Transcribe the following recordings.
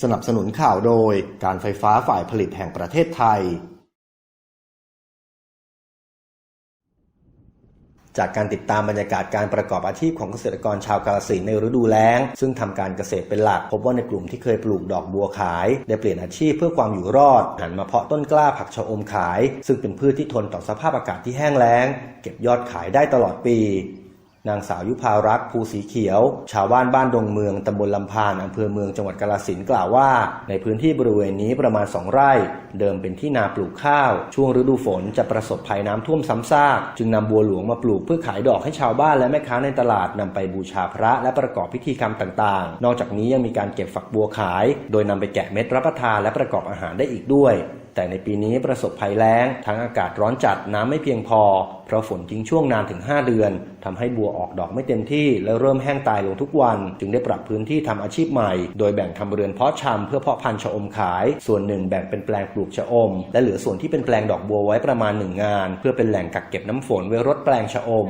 สนับสนุนข่าวโดย การไฟฟ้าฝ่ายผลิตแห่งประเทศไทย จากการติดตามบรรยากาศการประกอบอาชีพของเกษตรกรชาวกาฬสินในฤดูแล้ง ซึ่งทำการเกษตรเป็นหลัก พบว่าในกลุ่มที่เคยปลูกดอกบัวขาย ได้เปลี่ยนอาชีพเพื่อความอยู่รอด หันมาเพาะต้นกล้าผักชะอมขาย ซึ่งเป็นพืชที่ทนต่อสภาพอากาศที่แห้งแล้ง เก็บยอดขายได้ตลอดปี นางสาวยุพารักษ์ภูสีเขียว ชาวบ้านบ้านดงเมืองตำบลลำพานอำเภอเมืองจังหวัดกาฬสินกล่าวว่า ในพื้นที่บริเวณนี้ประมาณ 2 ไร่ เดิมเป็นที่นาปลูกข้าว ช่วงฤดูฝนจะประสบภัยน้ำท่วมซ้ำซากจึงนำบัวหลวงมาปลูกเพื่อขายดอกให้ชาวบ้านและแม่ค้าในตลาดนำไปบูชาพระและประกอบพิธีกรรมต่างๆ นอกจากนี้ยังมีการเก็บฝักบัวขาย โดยนำไปแกะเม็ดรับประทานและประกอบอาหารได้อีกด้วย แต่ในปีนี้ประสบภัยแล้ง ทั้งอากาศร้อนจัดน้ำไม่เพียงพอ เพราะฝนทิ้งช่วงนานถึง 5 เดือนทำให้บัวออกดอกไม่เต็มที่ และเริ่มแห้งตายลงทุกวัน จึงได้ปรับพื้นที่ทำอาชีพใหม่ โดยแบ่งทำเรือนเพาะชำเพื่อเพาะพันธุ์ชะอมขาย ส่วนหนึ่งแบ่งเป็นแปลงปลูกชะอม และเหลือส่วนที่เป็นแปลงดอกบัวไว้ประมาณหนึ่งงาน เพื่อเป็นแหล่งกักเก็บน้ำฝนไว้รดแปลงชะอม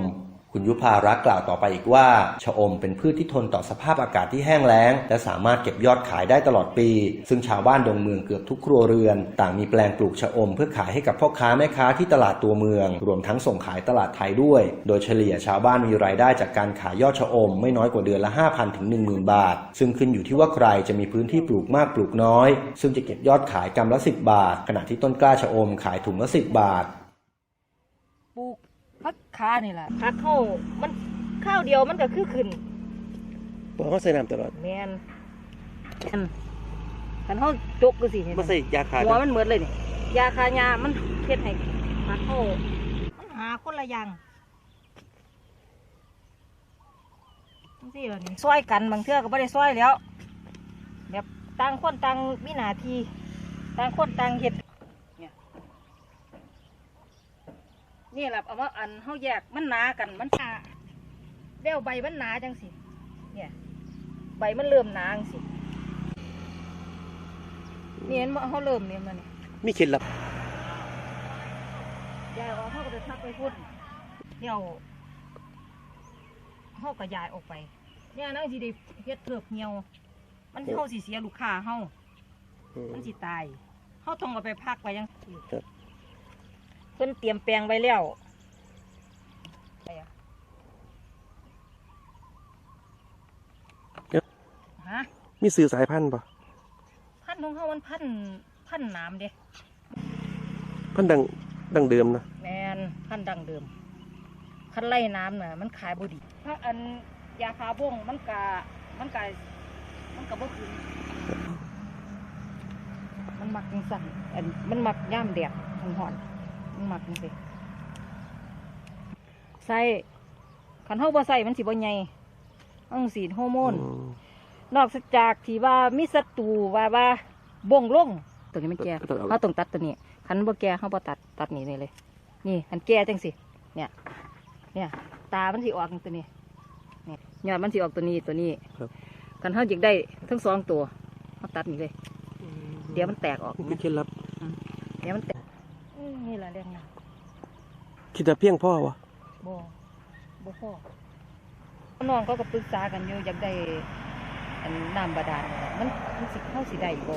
คุณยุพารักกล่าวต่อไปอีกว่าชะอมเป็นพืชที่ทนต่อสภาพอากาศที่แห้งแล้ง และสามารถเก็บยอดขายได้ตลอดปี ซึ่งชาวบ้านดงเมืองเกือบทุกครัวเรือน ต่างมีแปลงปลูกชะอมเพื่อขายให้กับพ่อค้าแม่ค้าที่ตลาดตัวเมือง รวมทั้งส่งขายตลาดไทยด้วย โดยเฉลี่ยชาวบ้านมีรายได้จากการขายยอดชะอมไม่น้อยกว่าเดือนละ 5,000 ถึง 10,000 บาท ซึ่งขึ้นอยู่ที่ว่าใครจะมีพื้นที่ปลูกมากปลูกน้อย ซึ่งจะเก็บยอดขายกำละ 10 บาท ขณะที่ต้นกล้าชะอมขายถุงละ 10 บาท คานี่แหละพักเข้ามันข้าวเดียวมันก็คือขึ้นบ่เขาใส่น้ำตลอดแมนอันคันเขาจกก็สิเห็นบ่ใส่ยาขาดหัวมันเหมือนเลยนี่ยาคายามันเฮ็ดให้พักเข้ามันหาคนละอย่างจังซี่เหรอนี่ซอยกันบางเทื่อก็ไม่ได้ซอยแล้วแบบต่างคนต่างมีหน้าที่ต่างคนต่างเฮ็ดเนี่ย นี่แหละเอาว่าอันเฮาแยกมันหนากันมันหนาเดี่ยวใบมันหนาจังสิเนี่ยใบมันเริ่มหนาจังสินี่เห็นบ่เขาเริ่มเนี่ยมันนี่มีเคล็ดลับยายออกเขาก็จะทักไปพุ่นเดี่ยวเขาก็ยายออกไปเนี่ยนั่งสิได้เฮ็ดเถือกเหี่ยว มันเข้าสิเสียลูกค้าเฮาอืมมันสิตายเขาต้องเอาไปพักไว้ยัง ครับเพิ่นเตรียมแปลงไว้แล้วไปอะฮะมีสื่อสายพันธุ์ป่ะพันธุ์ของเขามันพันธุ์พันธุ์น้ำเด้พันธุ์ดังดังเดิมนะแมนพันธุ์ดังเดิมพันธุ์ไล่น้ำน่ะมันขายบ่ดีถ้าอันยาคาบงมันกะมันกะมันกะบ่คืนมันมักจังสั่นอันมันมักย่ามแดดมันห่อน มันมักจังซี่ใส่คันเฮาบ่ใส่มันสิบ่ใหญ่ต้องสีดฮอร์โมนอืมนอกจากที่ว่ามีศัตรูว่าว่าบ่งลงตัวนี้มันแก่ต้องเอา เขาต้องตัดตัวนี้คันบ่แก่เขาบ่ตัดตัดนี่นี่เลย นี่คันแก่จังสิเนี่ย เนี่ย ตามันสิออกตัวนี้นี่ยอดมันสิออกตัวนี้ตัวนี้ครับ คันเขาอยากได้ทั้งสองตัวเขาตัดนี่เลย เดี๋ยวมันแตกออก มีเคล็ดลับ เดี๋ยวมันแตกอืม นี่แหละเรื่องนั้นคิดว่าเพียงพ่อวะบ่บ่พอน้องเขาก็ปรึกษากันอยู่อยากได้อันน้ำบาดาลนี่แหละมันมันสิเข้าสิได้บ่